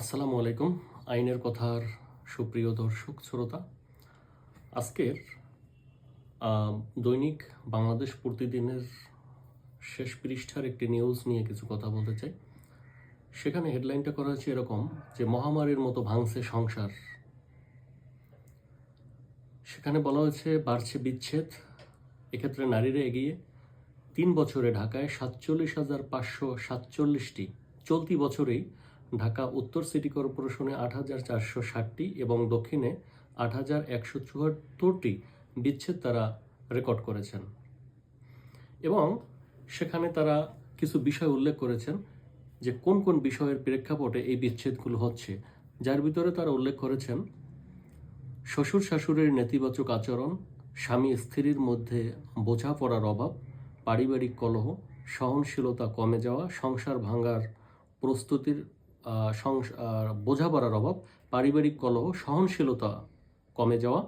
আসসালামু আলাইকুম। আইনের কথার সুপ্রিয় দর্শক, শ্রোতা, আজকের দৈনিক বাংলাদেশ প্রতিদিনের শেষ পৃষ্ঠার একটি নিউজ নিয়ে কিছু কথা বলতে চাই। সেখানে হেডলাইনটা করা হয়েছে এরকম যে, মহামারীর মতো ভাঙছে সংসার। সেখানে বলা হয়েছে, বাড়ছে বিচ্ছেদ। এক্ষেত্রে নারীরা এগিয়ে তিন বছরে ঢাকায় সাতচল্লিশ হাজার পাঁচশো সাতচল্লিশটি চলতি বছরেই ঢাকা উত্তর সিটি কর্পোরেশনে আট হাজার চারশো ষাটটি এবং দক্ষিণে আট হাজার একশো চুয়াত্তরটি বিচ্ছেদ তারা রেকর্ড করেছেন। এবং সেখানে তারা কিছু বিষয় উল্লেখ করেছেন যে কোন কোন বিষয়ের প্রেক্ষাপটে এই বিচ্ছেদগুলো হচ্ছে। যার ভিতরে তারা উল্লেখ করেছেন, শ্বশুর শাশুড়ির নেতিবাচক আচরণ, স্বামী স্ত্রীর মধ্যে বোঝাপড়ার অভাব, পারিবারিক কলহ, সহনশীলতা কমে যাওয়া, সংসার ভাঙার প্রস্তুতির বোঝাপড়ার অভাব, পারিবারিক কলহ, সহনশীলতা কমে যাওয়া,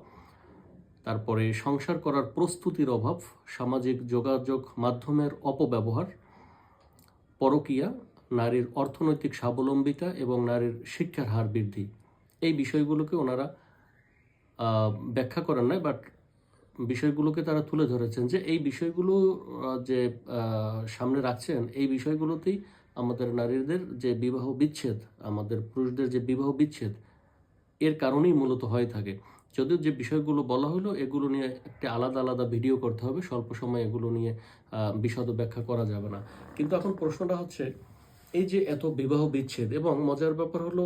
তারপরে সংসার করার প্রস্তুতির অভাব, সামাজিক যোগাযোগ মাধ্যমের অপব্যবহার, পরকীয়া, নারীর অর্থনৈতিক স্বাবলম্বিতা এবং নারীর শিক্ষার হার বৃদ্ধি। এই বিষয়গুলোকে ওনারা ব্যাখ্যা করেন নাই, বাট বিষয়গুলোকে তারা তুলে ধরেছেন যে এই বিষয়গুলো যে সামনে রাখছেন, এই বিষয়গুলোতেই আমাদের নারীদের যে বিবাহ বিচ্ছেদ, আমাদের পুরুষদের যে বিবাহ বিচ্ছেদ, এর কারণেই মূলত হয়ে থাকে। যদিও যে বিষয়গুলো বলা হলো, এগুলো নিয়ে একটা আলাদা আলাদা ভিডিও করতে হবে, স্বল্প সময় এগুলো নিয়ে বিশদ ব্যাখ্যা করা যাবে না। কিন্তু এখন প্রশ্নটা হচ্ছে, এই যে এত বিবাহ বিচ্ছেদ, এবং মজার ব্যাপার হলো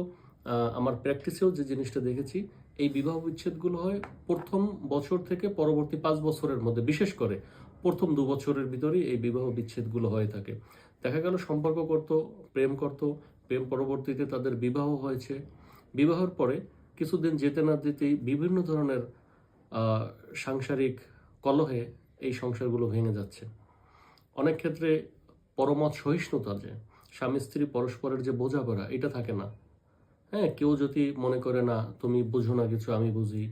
আমার প্র্যাকটিসেও যে জিনিসটা দেখেছি, এই বিবাহ বিচ্ছেদগুলো হয় প্রথম বছর থেকে পরবর্তী পাঁচ বছরের মধ্যে, বিশেষ করে প্রথম দু বছরের ভিতরেই এই বিবাহ বিচ্ছেদগুলো হয়ে থাকে। দেখা গেল সম্পর্ক করত, প্রেম করত, প্রেম পরবর্তীতে তাদের বিবাহ হয়েছে। বিবাহের পরে কিছুদিন যেতে না যেতেই বিভিন্ন ধরনের সাংসারিক কলহে এই সংসারগুলো ভেঙে যাচ্ছে। অনেক ক্ষেত্রে পরমত সহিষ্ণুতা যে, স্বামী স্ত্রী পরস্পরের যে বোঝাপড়া, এটা থাকে না। হ্যাঁ কেউ যদি মনে করে না, তুমি বুঝো না কিছু, আমি বুঝি।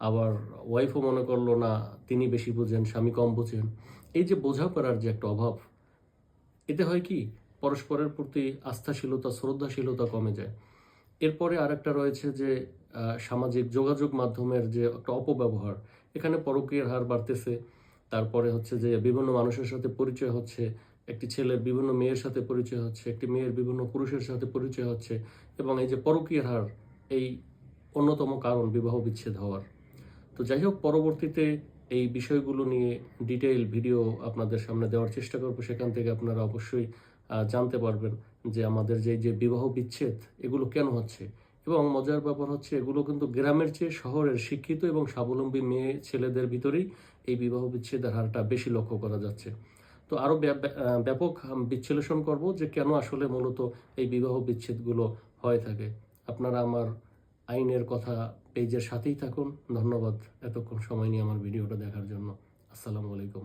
আবার ওয়াইফও মনে করল, না, তিনি বেশি বোঝেন, স্বামী কম বোঝেন। এই যে বোঝাপড়ার যে একটা অভাব, এতে হয় কি, পরস্পরের প্রতি আস্থাশীলতা, শ্রদ্ধাশীলতা কমে যায়। এরপরে আরেকটা রয়েছে যে সামাজিক যোগাযোগ মাধ্যমের যে একটা অপব্যবহার, এখানে পরকীয়ার হার বাড়তেছে। তারপরে হচ্ছে যে, বিভিন্ন মানুষের সাথে পরিচয় হচ্ছে, একটি ছেলের বিভিন্ন মেয়ের সাথে পরিচয় হচ্ছে, একটি মেয়ের বিভিন্ন পুরুষের সাথে পরিচয় হচ্ছে, এবং এই যে পরকীয়ার হার, এই অন্যতম কারণ বিবাহ বিচ্ছেদ হওয়ার। তো যাই হোক, পরবর্তীতে এই বিষয়গুলো নিয়ে ডিটেইল ভিডিও আপনাদের সামনে দেওয়ার চেষ্টা করব। সেখান থেকে আপনারা অবশ্যই জানতে পারবেন যে আমাদের যে যে বিবাহ বিচ্ছেদ, এগুলো কেন হচ্ছে? এবং মজার ব্যাপার হচ্ছে, এগুলো কিন্তু গ্রামের চেয়ে শহরের শিক্ষিত এবং স্বাবলম্বী মেয়ে ছেলেদের ভিতরেই এই বিবাহ বিচ্ছেদের হারটা বেশি লক্ষ্য করা যাচ্ছে। তো আরও ব্যাপক বিশ্লেষণ করব যে কেন আসলে মূলত এই বিবাহ বিচ্ছেদগুলো হয়ে থাকে। আপনারা আমার আইনের কথা পেজের সাথেই থাকুন। ধন্যবাদ এতক্ষণ সময় নিয়ে আমার ভিডিওটা দেখার জন্য। আসসালামু আলাইকুম।